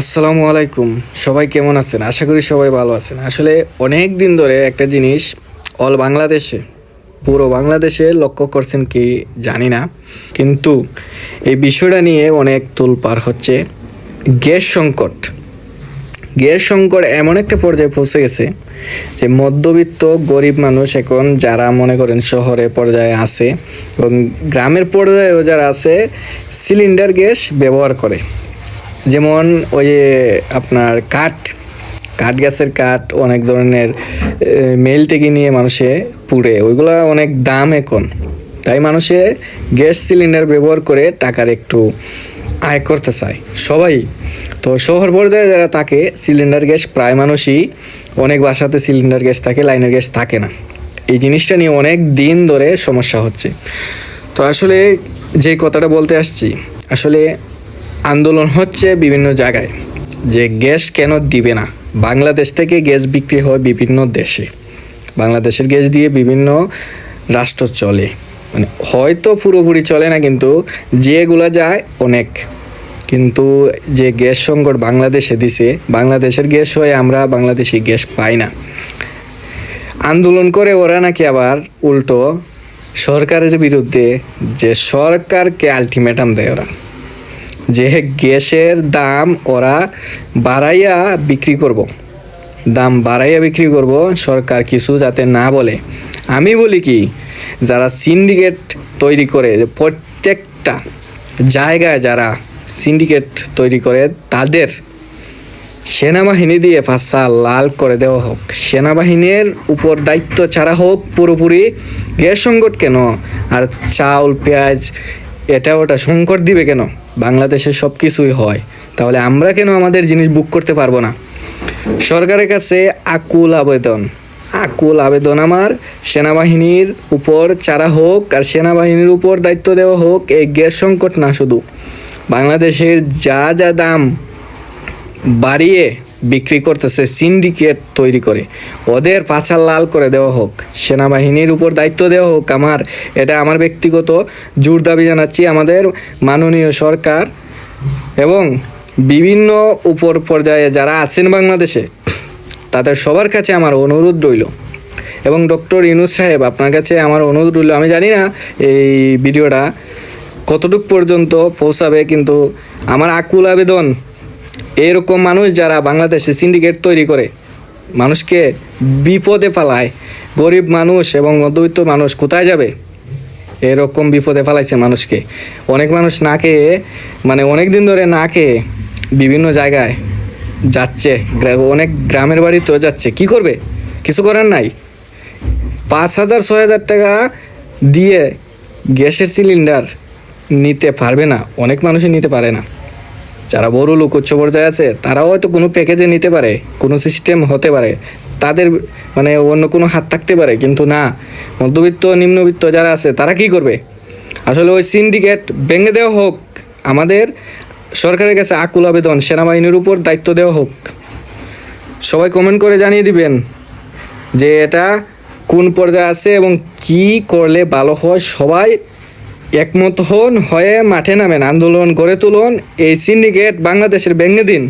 আসসালামু আলাইকুম। সবাই কেমন আছেন? আশা করি সবাই ভালো আছেন। আসলে অনেক দিন ধরে একটা জিনিস অল বাংলাদেশে, পুরো বাংলাদেশে লক্ষ্য করছেন কি জানি না। কিন্তু এই বিষয়টা নিয়ে অনেক তোলপার হচ্ছে গ্যাস সংকট। গ্যাস সংকট এমন একটা পর্যায়ে পৌঁছে গেছে যে মধ্যবিত্ত গরিব মানুষ এখন যারা মনে করেন শহরে পর্যায়ে আছে এবং গ্রামের পর্যায়েও যারা আছে, সিলিন্ডার গ্যাস ব্যবহার করে। যেমন ওই যে আপনার কাঠ কাঠ গ্যাসের কাঠ অনেক ধরনের মেল থেকে নিয়ে মানুষে পুড়ে, ওইগুলা অনেক দাম এখন। তাই মানুষে গ্যাস সিলিন্ডার ব্যবহার করে টাকার একটু আয় করতে চায়। সবাই, তো শহর পর্যায়ে যারা থাকে, সিলিন্ডার গ্যাস প্রায় মানুষই অনেক বাসাতে সিলিন্ডার গ্যাস থাকে, লাইনের গ্যাস থাকে না। এই জিনিসটা নিয়ে অনেক দিন ধরে সমস্যা হচ্ছে। তো আসলে যে কথাটা বলতে আসছি, আসলে আন্দোলন হচ্ছে বিভিন্ন জায়গায়। যে গ্যাস কেন দিবে না? বাংলাদেশ থেকে গ্যাস বিক্রি হয় বিভিন্ন দেশে। বাংলাদেশের গ্যাস দিয়ে বিভিন্ন রাষ্ট্র চলে। মানে হয়তো পুরোপুরি চলে না, কিন্তু যেগুলো যায় অনেক। কিন্তু যে গ্যাস সংকট বাংলাদেশে দিছে, বাংলাদেশের গ্যাস হয়ে আমরা বাংলাদেশি গ্যাস পাই না। আন্দোলন করে ওরা নাকি আবার উল্টো সরকারের বিরুদ্ধে যে সরকারকে আলটিমেটাম দেয় ওরা। যে গ্যাসের দাম ওরা বাড়াইয়া বিক্রি করব। দাম বাড়াইয়া বিক্রি করব, সরকার কিছু যাতে না বলে। আমি বলি কি, যারা সিন্ডিকেট তৈরি করে প্রত্যেকটা জায়গায় যারা সিন্ডিকেট তৈরি করে, তাদের সেনাবাহিনী দিয়ে ভাষা লাল করে দেওয়া হোক। সেনাবাহিনীর উপর দায়িত্ব ছাড়া হোক, পুরোপুরি গ্যাস সংকট কেন? আর চাউল, পেঁয়াজ, এটা ওটা সংকট দিবে কেন? বাংলাদেশে সব কিছুই হয়, তাহলে আমরা কেন আমাদের জিনিস বুক করতে পারব না? সরকারের কাছে আকুল আবেদন। আকুল আবেদন আমার, সেনাবাহিনীর উপর চারা হোক আর সেনাবাহিনীর উপর দায়িত্ব দেওয়া হোক, এই গ্যাস সংকট না শুধু। বাংলাদেশের যা যা দাম বাড়িয়ে বিক্রি করতেছে সিন্ডিকেট তৈরি করে। ওদের পাছাল লাল করে দেওয়া হোক, সেনাবাহিনীর উপর দায়িত্ব দেওয়া হোক, আমার এটা আমার ব্যক্তিগত জোর দাবি জানাচ্ছি, আমাদের মাননীয় সরকার এবং বিভিন্ন উপর পর্যায়ে যারা আছেন বাংলাদেশে, তাদের সবার কাছে আমার অনুরোধ রইল। এবং ডক্টর ইনুস সাহেব, আপনার কাছে আমার অনুরোধ রইল, আমি জানি না এই ভিডিওটা কতটুক পর্যন্ত পৌঁছাবে, কিন্তু আমার আকুল আবেদন এরকম মানুষ যারা বাংলাদেশে সিন্ডিকেট তৈরি করে, মানুষকে বিপদে ফেলায়, গরিব মানুষ এবং মধ্যবিত্ত মানুষ কোথায় যাবে? এরকম বিপদে ফেলাইছে মানুষকে। অনেক মানুষ না খেয়ে মানে অনেক দিন ধরে না খেয়ে বিভিন্ন জায়গায় যাচ্ছে অনেক গ্রামের বাড়িতেও যাচ্ছে। কি করবে? কিছু করার নাই। পাঁচ হাজার, ছয় হাজার টাকা দিয়ে গ্যাসের সিলিন্ডার নিতে পারবে না। অনেক মানুষই নিতে পারে না। যারা বড় লোক, উচ্চ পর্যায়ে আছে, তারাও হয়তো কোনো প্যাকেজে নিতে পারে, কোনো সিস্টেম হতে পারে। তাদের মানে অন্য কোনো হাত থাকতে পারে, কিন্তু না। মধ্যবিত্ত, নিম্নবিত্ত যারা আছে, তারা কি করবে? আসলে ওই সিন্ডিকেট ভেঙে দেওয়া হোক, আমাদের সরকারের কাছে আকুল আবেদন, সেনাবাহিনীর উপর দায়িত্ব দেওয়া হোক। সবাই কমেন্ট করে জানিয়ে দিবেন যে এটা কোন পর্যায়ে আছে এবং কি করলে ভালো হয় সবাই একমত হন, হয়ে মাঠে নামেন, আন্দোলন গড়ে তুলুন, এই সিন্ডিকেট বাংলাদেশের ভেঙে দিন।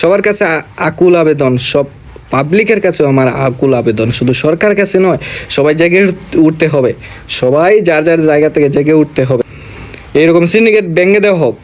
সবার কাছে আকুল আবেদন, সব পাবলিকের কাছে আমার আকুল আবেদন, শুধু সরকার কাছে নয়, সবাই জেগে উঠতে হবে। সবাই যার যার জায়গা থেকে জেগে উঠতে হবে। এইরকম সিন্ডিকেট ভেঙে দেওয়া হোক।